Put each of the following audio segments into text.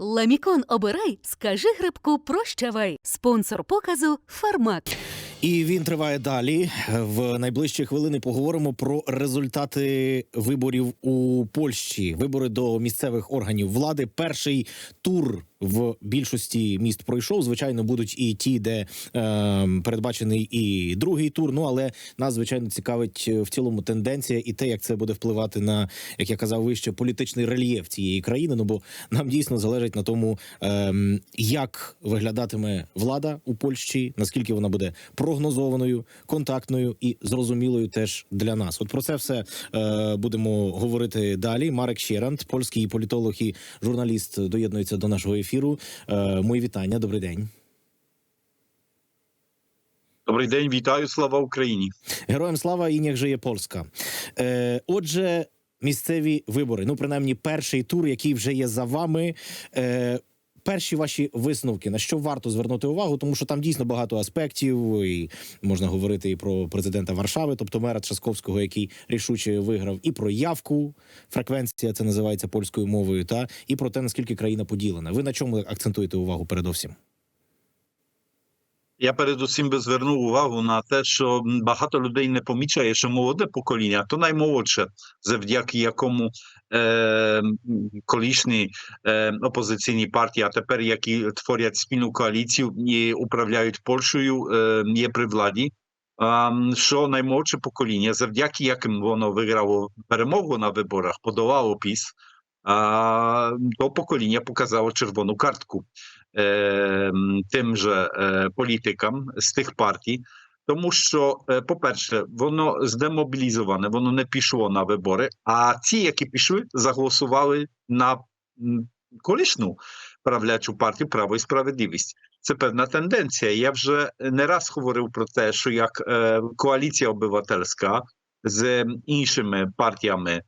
Ламікон обирай, скажи грибку прощавай. Спонсор показу Фармак. І він триває далі. В найближчі хвилини поговоримо про результати виборів у Польщі. Вибори до місцевих органів влади. Перший тур в більшості міст пройшов. Звичайно, будуть і ті, де е, передбачений і другий тур. Ну але нас звичайно цікавить е, в цілому тенденція і те, як це буде впливати на, як я казав вище, політичний рельєф цієї країни. Ну бо нам дійсно залежить на тому, е, як виглядатиме влада у Польщі, наскільки вона буде прогнозованою, контактною і зрозумілою теж для нас. От про це все е, будемо говорити далі. Марек Щерант, польський політолог і журналіст, доєднується до нашого ефіру. Е, мої вітання. Добрий день. Добрий день, вітаю, слава Україні. Героям слава і же жиє Польська. Е, отже, місцеві вибори. Ну, принаймні, перший тур, який вже є за вами. Е, Перші ваші висновки на що варто звернути увагу, тому що там дійсно багато аспектів, і можна говорити і про президента Варшави, тобто мера Трасковського, який рішуче виграв, і про явку, фреквенція це називається польською мовою, та і про те, наскільки країна поділена. Ви на чому акцентуєте увагу передовсім? Я передусім би звернув увагу на те, що багато людей не помічає, що молоде покоління, то наймолодше, завдяки якому е, колишні е, опозиційні партії, а тепер які творять спільну коаліцію і управляють Польщею, е, є при владі. Що наймолодше покоління, завдяки яким воно виграло перемогу на виборах, подолало піс, а, то покоління показало червону картку. Е, тим же е, політикам з тих партій, тому що, е, по-перше, воно здемобілізоване, воно не пішло на вибори. А ті, які пішли, заголосували на колишню правлячу партію Право і справедливість. Це певна тенденція. Я вже не раз говорив про те, що як е, коаліція обивательська з іншими партіями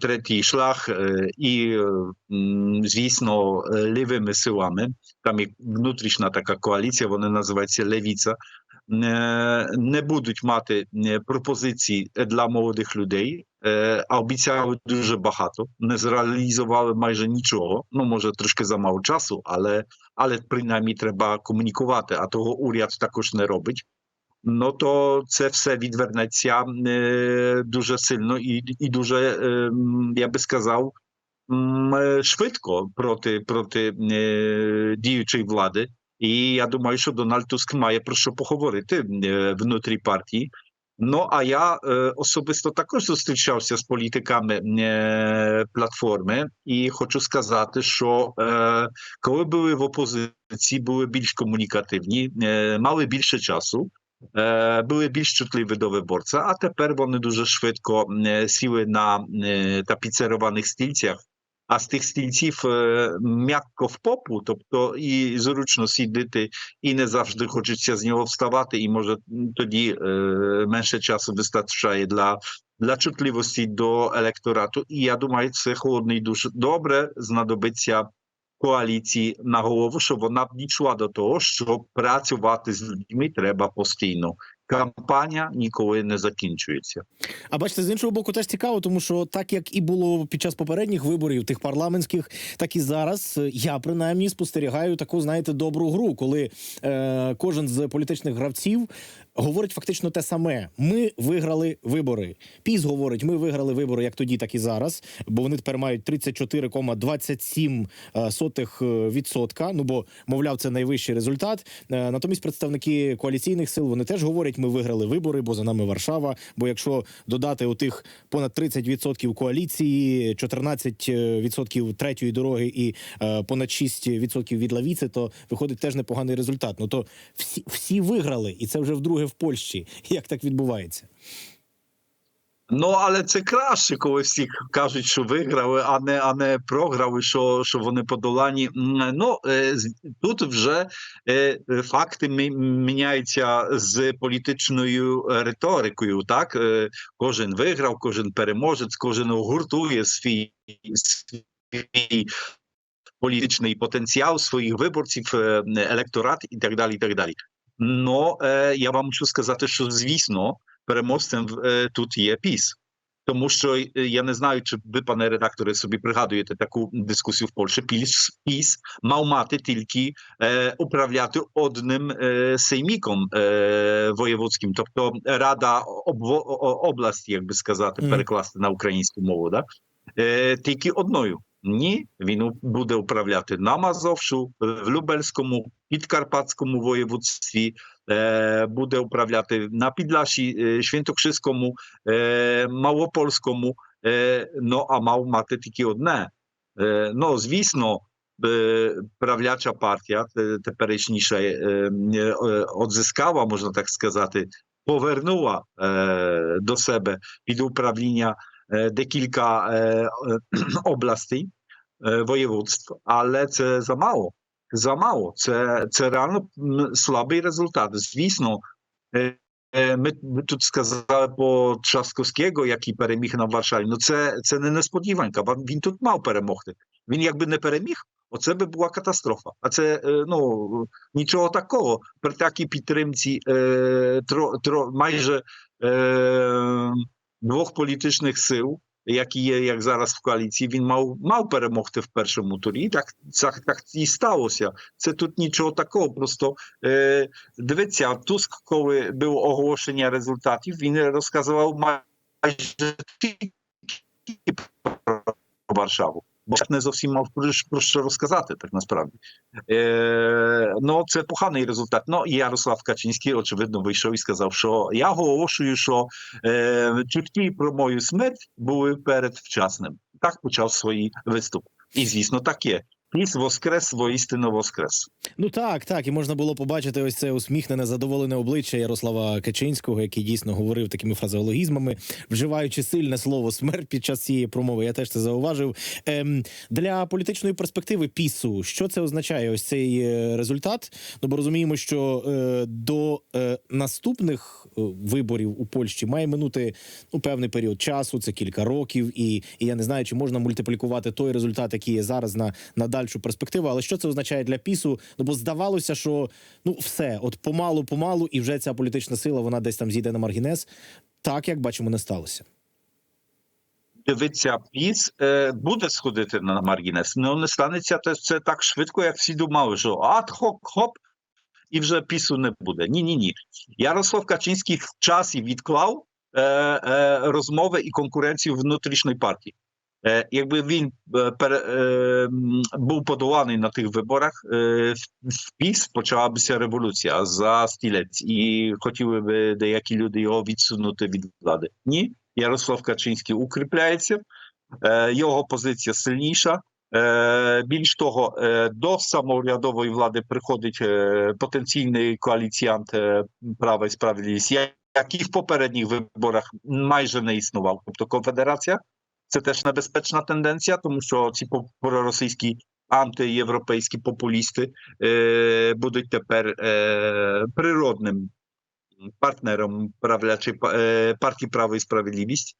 третій шлях е, і, е, звісно, е, лівими силами. Там є внутрішня така коаліція, вони називаються Левіця. Не, будуть мати е, пропозицій для молодих людей, е, а обіцяли дуже багато. Не зреалізували майже нічого. Ну, може, трошки замало часу, але, але принаймні треба комунікувати, а того уряд також не робить. Ну то це все відвернеться е, дуже сильно і, і дуже, е, я би сказав, е, швидко проти, проти діючої влади. І я думаю, що Дональд Туск має про що поговорити внутрі партії. Ну а я особисто також зустрічався з політиками платформи, і хочу сказати, що коли були в опозиції, були більш комунікативні, мали більше часу. Е, Були більш чутливі до виборця, а тепер вони дуже швидко е, сіли на е, тапіцерованих стільцях, а з тих стільців е, м'яко в попу, тобто і зручно сидіти, і не завжди хочеться з нього вставати, і може м, тоді е, менше часу вистачає для, для чутливості до електорату. І я думаю, це холодний душ добре знадобиться коаліції на голову, щоб вона б дійшла до того, що працювати з людьми треба постійно. Кампанія ніколи не закінчується. А бачите, з іншого боку, теж цікаво, тому що так як і було під час попередніх виборів, тих парламентських, так і зараз я принаймні спостерігаю таку, знаєте, добру гру, коли е, кожен з політичних гравців говорить фактично те саме: ми виграли вибори. Піс говорить, ми виграли вибори як тоді, так і зараз, бо вони тепер мають 34,27 е, сотих відсотка. Ну бо мовляв, це найвищий результат. Е, Натомість представники коаліційних сил вони теж говорять, ми виграли вибори, бо за нами Варшава. Бо якщо додати у тих понад 30% коаліції, 14% третьої дороги і е, понад 6% від лавіці, то виходить теж непоганий результат. Ну то всі, всі виграли, і це вже вдруге в Польщі. Як так відбувається? Ну, але це краще, коли всі кажуть, що виграли, а не, а не програли, що, що вони подолані. Ну, е, тут вже е, факти мі- міняються з політичною риторикою. Так? Е, Кожен виграв, кожен переможець, кожен гуртує свій, свій політичний потенціал своїх виборців, електорат і так далі. І так далі. Ну, е, я вам мушу сказати, що звісно, переможцем е, тут є піс. Тому що е, я не знаю, чи ви, пане редакторе, собі пригадуєте таку дискусію в Польщі. Піс, ПІС мав мати тільки е, управляти одним е, сейміком е, воєводським, тобто Рада обво, о- області, як би сказати, перекласти на українську мову, да? е, тільки одною. Ні, він у- буде управляти на Мазовшу, в Любельському, Підкарпатському воєводстві, е, буде управляти на Підлаші, е, Świętokrzyskому, е, Малопольському, е, ну а мав мати тільки одне. Е, ну, звісно, е, правляча партія, те- теперішніша, е, е, odzyskała, можна так сказати, повернула е, до себе під управління е, декілька е, е, областей, е, воєводств, але це замало. Замало. Це, це реально м, слабий результат. Звісно, е, е, ми, ми тут сказали по Трzaskowskiego, який переміг на Варшаві. Ну це, це не несподіванка. бо Він тут мав перемогти. Він якби не переміг, оце би була катастрофа. А це е, ну нічого такого. При такій підтримці е, тро, тро, майже е, двох політичних сил, які є як зараз в коаліції, він мав, мав перемогти в першому турі. Так, так, так і сталося. Це тут нічого такого. Просто е, дивіться, Туск, коли було оголошення результатів, він розказував майже про Варшаву. Бо не зовсім мав про, що розказати, так насправді. Е, ну, це поганий результат. Ну, і Ярослав Качинський, очевидно, вийшов і сказав, що я оголошую, що е, чутки про мою смерть були передвчасним. Так почав свій виступ. І, звісно, так є. Піс воскрес, воістину воскрес. Ну так, так, і можна було побачити ось це усміхнене, задоволене обличчя Ярослава Качинського, який дійсно говорив такими фразеологізмами, вживаючи сильне слово смерть під час цієї промови. Я теж це зауважив. Ем, для політичної перспективи пісу, що це означає? Ось цей е, результат? Ну бо розуміємо, що е, до е, наступних е, виборів у Польщі має минути ну певний період часу, це кілька років, і, і я не знаю, чи можна мультиплікувати той результат, який є зараз на, на дальшу перспективу. Але що це означає для пісу? Ну бо здавалося, що ну все, от помалу, помалу, і вже ця політична сила вона десь там зійде на маргінес. Так як бачимо, не сталося. Дивиться, піс е, буде сходити на маргінес. Ну не станеться це, це так швидко, як всі думали, що ад-хоп, хоп, і вже пісу не буде. Ні, ні, ні. Ярослав Качинський в часі відклав е, е, розмови і конкуренцію внутрішньої партії. Е, якби він е, е, був подоланий на тих виборах, е, в- в піс почалася революція за стілець, і хотіли би деякі люди його відсунути від влади. Ні, Ярослав Качинський укріпляється, його позиція сильніша. Більш того, до самоурядової влади приходить потенційний коаліціянт Права і Справедливість, який в попередніх виборах майже не існував. Тобто конфедерація це теж небезпечна тенденція, тому що ці проросійські антиєвропейські популісти е, будуть тепер е, природним партнером правлячої е, партії Право і Справедливість.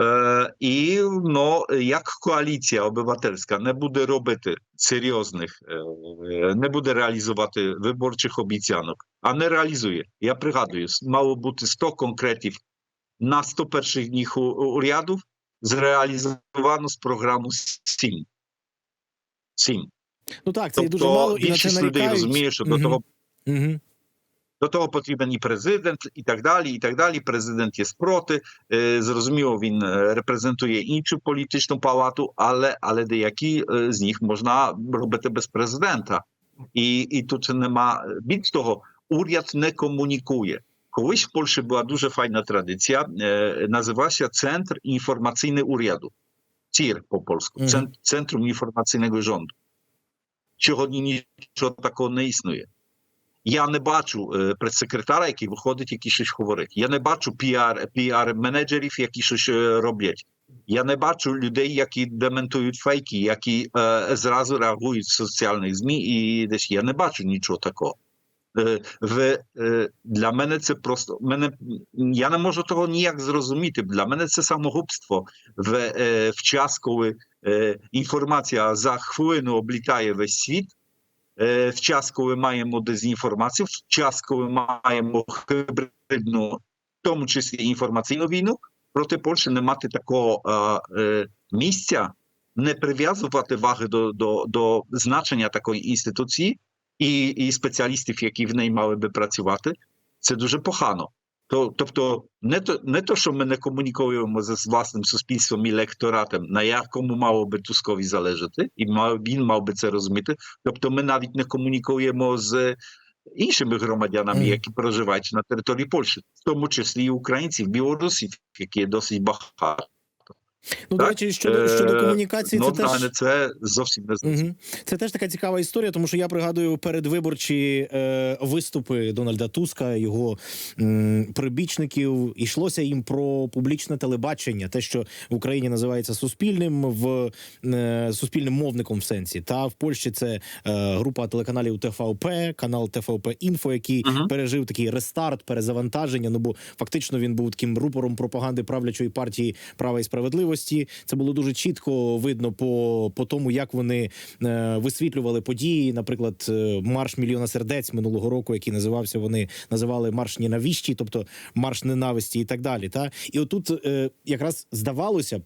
Е, і ну, як коаліція обивательська не буде робити серйозних, е, не буде реалізувати виборчих обіцянок, а не реалізує. Я пригадую, мало бути 100 конкретів на 100 перших днів у- уряду, зреалізовано з програму 7. 7. Ну так, це є дуже Тобто мало, і на більшість людей розуміє, що Мгм. до того Угу. До того потрібен і президент, і так далі. І так далі. Президент є спроти. Е, зрозуміло, він е, репрезентує іншу політичну палату, але, але деякі е, з них можна робити без президента. І, і тут нема більш того, уряд не комунікує. Колись в Польщі була дуже файна традиція, е, називався Центр інформаційний уряду. ЦІР по польську, Мгм. Цен- Центром інформаційного rządu. Сьогодні нічого такого не існує. Я не бачу е, прес-секретара, який виходить, який щось говорить. Я не бачу піар, піар-менеджерів, які щось е, роблять. Я не бачу людей, які дементують фейки, які е, зразу реагують в соціальних ЗМІ і десь. Я не бачу нічого такого. Е, в, е, для мене це просто мене я не можу того ніяк зрозуміти. Для мене це самогубство в, е, в час, коли інформація за хвилину облітає весь світ. В час, коли маємо дезінформацію, в час, коли маємо хибридну, в тому числі інформаційну війну, проти Польщі не мати такого е, місця, не прив'язувати ваги до, до, до значення такої інституції і, і спеціалістів, які в неї мали би працювати, це дуже погано. То, тобто, не то, не то, що ми не комунікуємо з власним суспільством і електоратом, на якому мало би Тускові залежати, і мав, він мав би це розуміти. Тобто, ми навіть не комунікуємо з іншими громадянами, Мгм. які проживають на території Польщі, в тому числі і українців, білорусів, які є досить багато. Ну, до речі, щодо, щодо Е, комунікації, ну, це теж це зовсім не. Угу. Це теж така цікава історія, тому що я пригадую передвиборчі е, виступи Дональда Туска, його м, прибічників. Ішлося їм про публічне телебачення, те, що в Україні називається суспільним, в е, суспільним мовником в сенсі. Та в Польщі це е, група телеканалів ТВП, канал ТВП Інфо, який пережив такий рестарт, перезавантаження. Ну бо фактично він був таким рупором пропаганди правлячої партії права і справедливості. Це було дуже чітко видно по, по тому, як вони е, висвітлювали події. Наприклад, е, марш мільйона сердець минулого року, який називався, вони називали марш ненавіщі, тобто марш ненависті і так далі. Та і отут е, якраз здавалося б,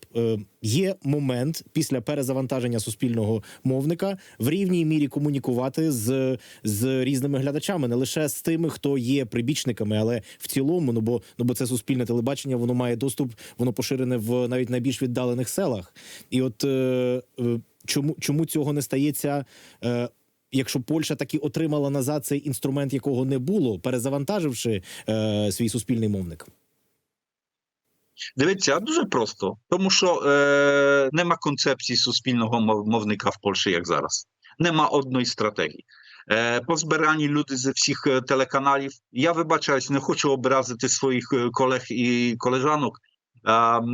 є момент після перезавантаження суспільного мовника в рівній мірі комунікувати з, з різними глядачами, не лише з тими, хто є прибічниками, але в цілому, ну бо ну бо це суспільне телебачення, воно має доступ, воно поширене в навіть найбільш віддалених селах. І от е, е, чому, чому цього не стається? Е, Якщо Польща таки отримала назад цей інструмент, якого не було, перезавантаживши е, свій суспільний мовник. Дивіться, дуже просто, тому що е, нема концепції суспільного мовника в Польщі, як зараз. Нема одної стратегії. Е, позбирані люди зі всіх е, телеканалів. Я вибачаюсь, не хочу образити своїх е, колег і колежанок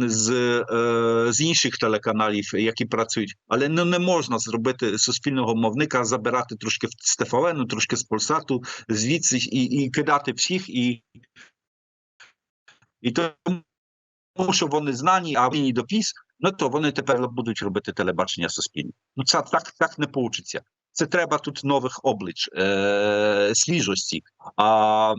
з, е, з інших телеканалів, які працюють, але ну, не можна зробити суспільного мовника, забирати трошки з ТФН, трошки з Полсату, звідси і, і кидати всіх, і, і тому що вони знані, а вони до піс, ну то вони тепер будуть робити телебачення суспільне. Ну це так, так не вийде. Це треба тут нових облич, е, свіжості. А,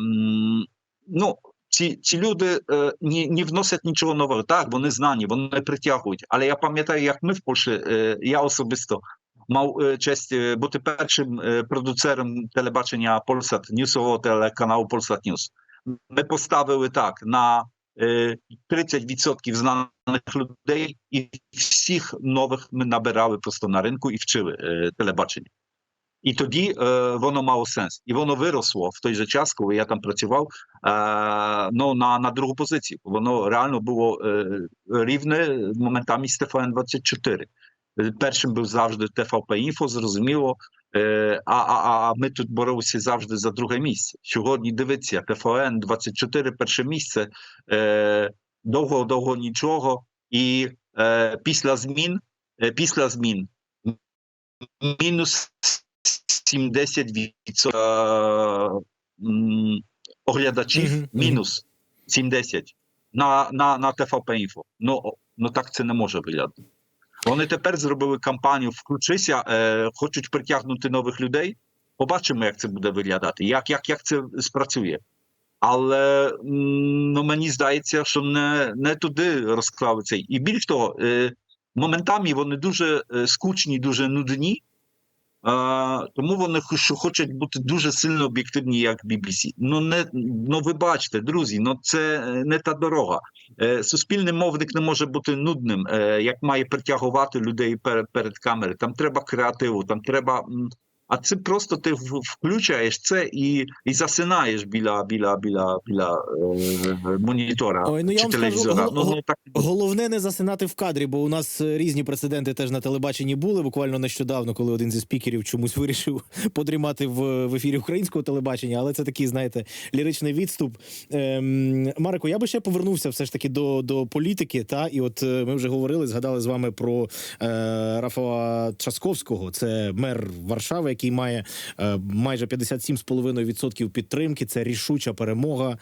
ну, ці, ці люди е, не, не вносять нічого нового. Так, вони знані, вони притягують. Але я пам'ятаю, як ми в Польщі, е, я особисто мав е, честь е, бути першим е, продюсером телебачення Polsat, ньюсового телеканалу Polsat News. Ми поставили так на 30% знаних людей, і всіх нових ми набирали просто на ринку і вчили е, телебачення. І тоді е, воно мало сенс. І воно виросло в той же час, коли я там працював, е, ну, на, на другу позицію. Воно реально було е, рівне моментами з ТФН-24. Е, Першим був завжди ТВП Інфо, зрозуміло. Е, а, а, а ми тут боролися завжди за друге місце. Сьогодні дивіться, ТФН 24 перше місце. Е, довго-довго нічого. І е, після змін, після змін мінус 70% е, оглядачів, мінус 70 на, на, на ТФП Інфо. Ну, ну так це не може виглядати. Вони тепер зробили кампанію Включися, е, хочуть притягнути нових людей. Побачимо, як це буде виглядати, як, як, як це спрацює. Але ну, мені здається, що не, не туди розклали цей. І більш того, е, моментами вони дуже е, скучні, дуже нудні. Тому вони хочуть бути дуже сильно об'єктивні, як BBC. Ну не ну ви бачите, друзі, ну це е, не та дорога. Е, суспільний мовник не може бути нудним, е, як має притягувати людей перед, перед камери. Там треба креативу, там треба. А це просто ти включаєш це і, і засинаєш біля, біля, біля, біля е, монітора Ой, ну я чи вам телевізора. гол- ну, гол- ну, так. Головне не засинати в кадрі, бо у нас е, різні прецеденти теж на телебаченні були. Буквально нещодавно, коли один зі спікерів чомусь вирішив подрімати в, в ефірі українського телебачення, але це такий, знаєте, ліричний відступ. Ем, Марико, я би ще повернувся все ж таки до, до політики. Та і от е, ми вже говорили, згадали з вами про е, Рафа Часковського. Це мер Варшави, який має е, майже 57,5% підтримки. Це рішуча перемога.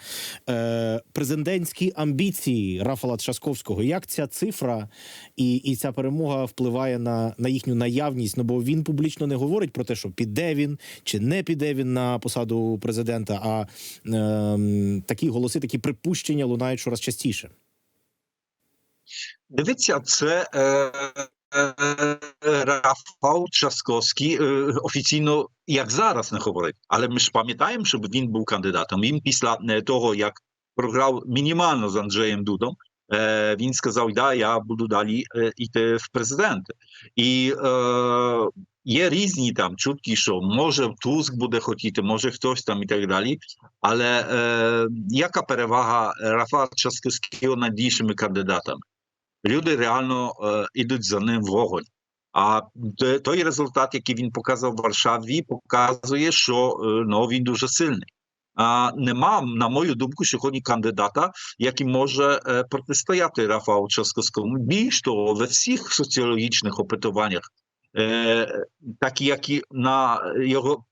Е, президентські амбіції Рафала Часковського. Як ця цифра і, і ця перемога впливає на, на їхню наявність? Ну бо він публічно не говорить про те, що піде він чи не піде він на посаду президента. А е, такі голоси, такі припущення лунають щораз частіше. Дивіться, це е, Рафал Часкowski е, офіційно як зараз не говорить. Але ми ж пам'ятаємо, щоб він був кандидатом. Він після того, як програв мінімально з Анджеєм Дудом, він сказав, да, я буду далі йти в президенти. І е, є різні там чутки, що може Туск буде хотіти, може хтось там і так далі. Але е, яка перевага Рафа Часкowskiego над іншими кандидатами? Люди реально е, ідуть за ним вогонь. А той результат, який він показав в Варшаві, показує, що е, ну, він дуже сильний. А нема, на мою думку, сьогодні кандидата, який може е, протистояти Рафалу Часкowskiemu. Більш того, в всіх соціологічних опитуваннях, е, такі, які на його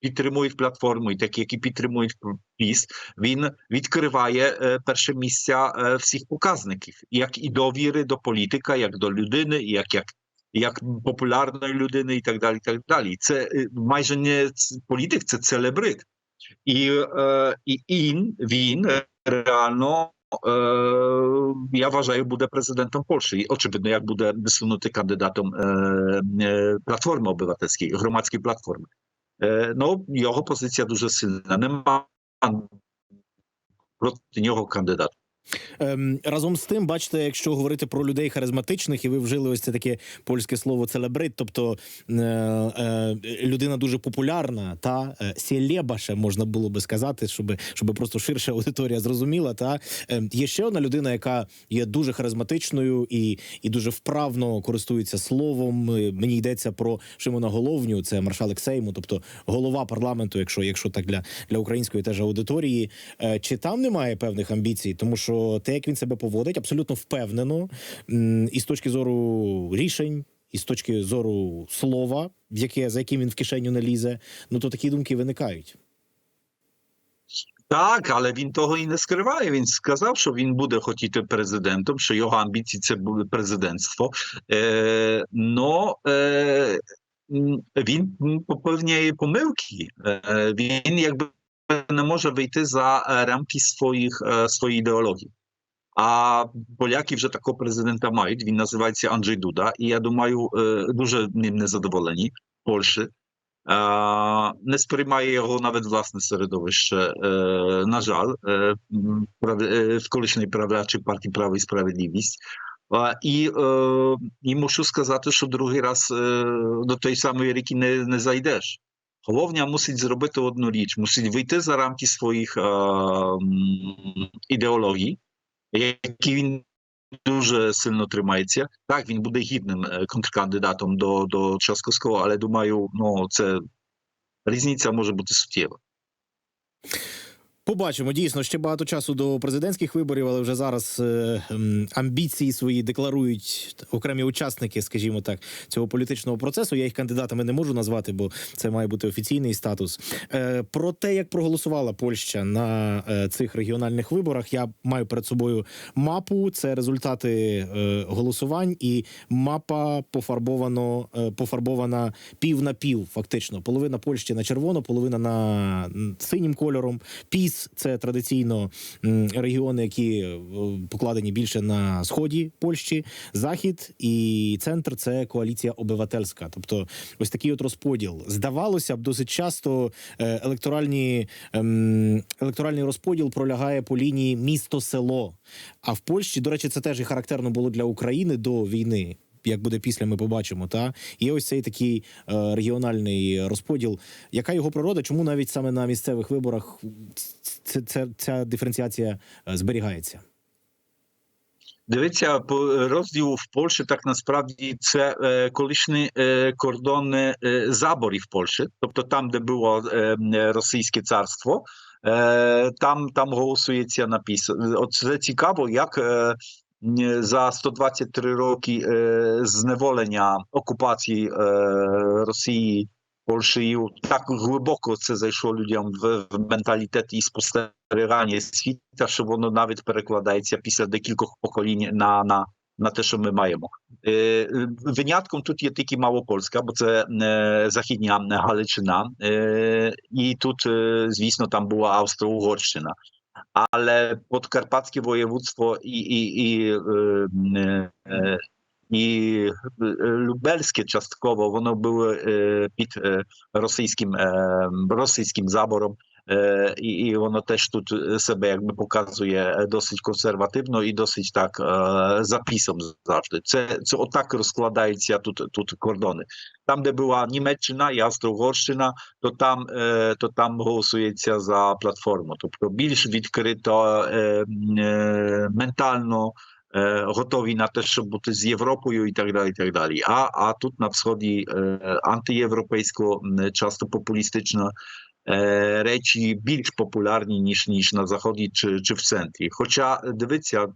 підтримують платформу, і такі, які підтримують ПІС, він відкриває е, перше місця е, всіх показників, як і довіри до політика, як до людини, як, як, як популярної людини, і так далі. І так далі. Це е, майже не ц- політик, це целебрит. І, е, і він, він реально. Е, я вважаю, буде президентом Польщі. І, очевидно, як буде висунути кандидатом е, е, Платформи Обywatelskiej, громадської платформи. Е, ну, його позиція дуже сильна. Нема проти нього кандидата. Ем, разом з тим, бачите, якщо говорити про людей харизматичних, і ви вжили ось це таке польське слово целебрит, тобто е, е, людина дуже популярна, та е, сєлєба можна було би сказати, щоб, щоб просто ширша аудиторія зрозуміла. Та е, є ще одна людина, яка є дуже харизматичною і, і дуже вправно користується словом. Е, Мені йдеться про Шимона Головню, це маршалик Сейму, тобто голова парламенту, якщо, якщо так для, для української теж аудиторії. Е, Чи там немає певних амбіцій? Тому що те, як він себе поводить, абсолютно впевнено, і з точки зору рішень, і з точки зору слова, в яке за яким він в кишеню не лізе, ну то такі думки виникають. Так, але він того і не скриває. Він сказав, що він буде хотіти президентом, що його амбіції це буде президентство. Е, но е, він м, помилки. Е, він якби не може вийти за е, рамки своїх, е, своєї ідеології. А поляки вже такого президента мають. Він називається Анджей Дуда, і я думаю, е, дуже ним незадоволені в Польщі. Е, Не сприймає його навіть власне середовище. Е, На жаль, е, м, прав- е, в колишній правлячій партії Право і Справедливість. А, І, е, і мушу сказати, що другий раз е, до тієї самої ріки не, не зайдеш. Головня мусить зробити одну річ, мусить вийти за рамки своїх е, м, ідеологій, які він дуже сильно тримається. Так, він буде гідним е, контркандидатом до, до Часкowskiego, але думаю, ну це різниця може бути суттєва. Побачимо дійсно ще багато часу до президентських виборів, але вже зараз е, амбіції свої декларують окремі учасники, скажімо так, цього політичного процесу. Я їх кандидатами не можу назвати, бо це має бути офіційний статус. Е, про те, як проголосувала Польща на е, цих регіональних виборах, я маю перед собою мапу. Це результати е, голосувань, і мапа пофарбовано е, пофарбована пів на пів. Фактично, половина Польщі на червоно, половина на синім кольором. Піс це традиційно регіони, які е, покладені більше на сході Польщі, захід і центр це коаліція обивательська. Тобто, ось такий от розподіл. Здавалося б, досить часто е, електоральні ем, електоральний розподіл пролягає по лінії місто-село. А в Польщі, до речі, це теж і характерно було для України до війни. Як буде після, ми побачимо. Та є ось цей такий е, регіональний розподіл. Яка його природа? Чому навіть саме на місцевих виборах це, це, ця диференціація е, зберігається? Дивіться, розділ в Польщі так насправді це е, колишні е, кордони е, заборів Польщі, тобто там, де було е, російське царство, е, там, там голосується напис. От це цікаво, як за 123 роки е, зневолення окупації е, Росії Польщею так глибоко це зайшло людям в, в менталітет і спостерігання світа, що воно навіть перекладається після декількох поколінь на, на, на те, що ми маємо. Е, е, Винятком тут є тільки Малопольська, бо це е, західня Галичина, е, і тут, е, звісно, там була Австро-Угорщина. Ale podkarpackie województwo i, i, i, e, e, i e, lubelskie частково, воно було е, під е, російським, е, І, і воно теж тут е, себе якби показує е, досить консервативно і досить так е, записом завжди. Це, це отак розкладаються тут, тут кордони. Там, де була Німеччина і Австро-Угорщина, то там, то там голосується за платформу. Тобто більш відкрито ментально готові на те, щоб бути з Європою і так далі. І так далі. А, а тут на сході антиєвропейсько, часто популістично е, речі більш популярні, ніж, ніж на заході чи, чи в центрі. Хоча, дивіться,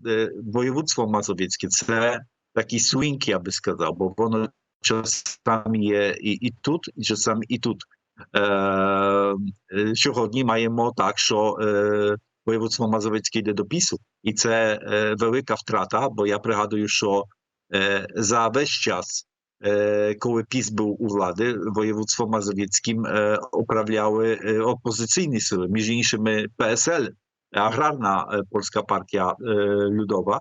воєводство Мазовецьке – це такий свінг, я би сказав, бо воно часами є і, і тут, і часами і тут. Е, сьогодні маємо так, що е, воєводство Мазовецьке йде до пісу, і це е, велика втрата, бо я пригадую, що е, за весь час, е, коли піс був у влади, воєводство Мазовецьким е, управляли е, опозиційні сили, між іншими ПСЛ, аграрна е, польська партія е, людова,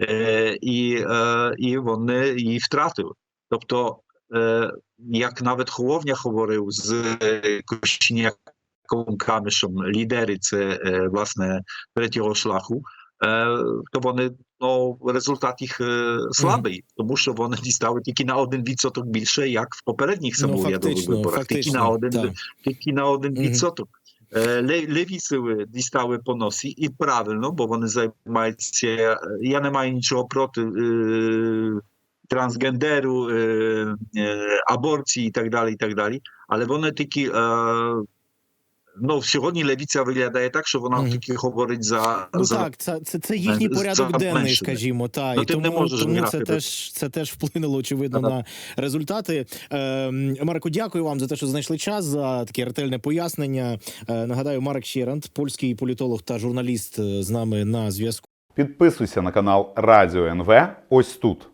е, і, е, і вони її втратили. Тобто, е, як навіть Холовня говорив з е, Кошеняком Камішем, лідери це е, власне третього шляху, е, то вони ну, результат їх е, слабий, тому що вони дістали тільки на один відсоток більше, як в попередніх Ну, самоурядових фактично, виборах. Тільки на фактично, один так. тільки на один Мгм. відсоток. Е, ле- Леві сили дістали по носі, і правильно, бо вони займаються. е, Я не маю нічого проти е, трансгендеру, е, е, аборції і так далі, і так далі. Але вони такі. Е, Ну, сьогодні левіця виглядає так, що вона Мгм. тільки говорить за, Ну за так, це, це, це їхній порядок денний, скажімо, та Ну, і ти не тому, можеш тому це теж це теж вплинуло очевидно Да-да. на результати. Е, Марку, дякую вам за те, що знайшли час за таке ретельне пояснення. Е, нагадаю, Марк Щерант, польський політолог та журналіст, е, з нами на зв'язку. Підписуйся на канал Радіо НВ ось тут.